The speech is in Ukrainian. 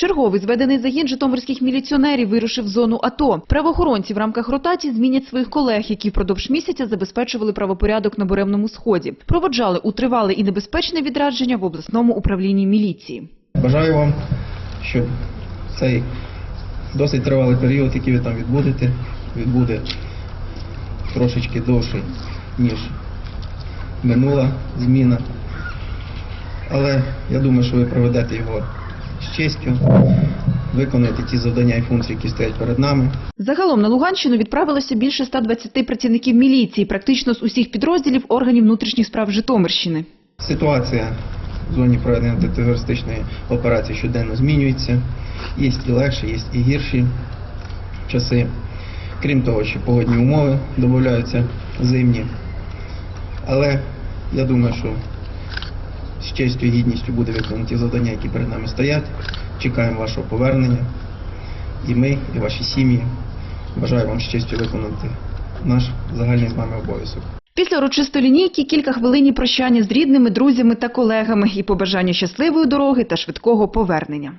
Черговий зведений загін житомирських міліціонерів вирушив в зону АТО. Правоохоронці в рамках ротації змінять своїх колег, які впродовж місяця забезпечували правопорядок на Буремному сході. Проводжали у тривале і небезпечне відрядження в обласному управлінні міліції. Бажаю вам, щоб цей досить тривалий період, який ви там відбудете, відбуде трошечки довший, ніж минула зміна. Але я думаю, що ви проведете його з честю, виконуєте ті завдання і функції, які стоять перед нами. Загалом на Луганщину відправилося більше 120 працівників міліції, практично з усіх підрозділів органів внутрішніх справ Житомирщини. Ситуація в зоні проведення антитерористичної операції щоденно змінюється. Є і легші, є і гірші часи. Крім того, що погодні умови додаються зимні. Але я думаю, що честю і гідністю буде виконані ті завдання, які перед нами стоять. Чекаємо вашого повернення. І ми, і ваші сім'ї. Бажаю вам з честю виконати наш загальний з вами обов'язок. Після урочистої лінійки кілька хвилин прощання з рідними, друзями та колегами і побажання щасливої дороги та швидкого повернення.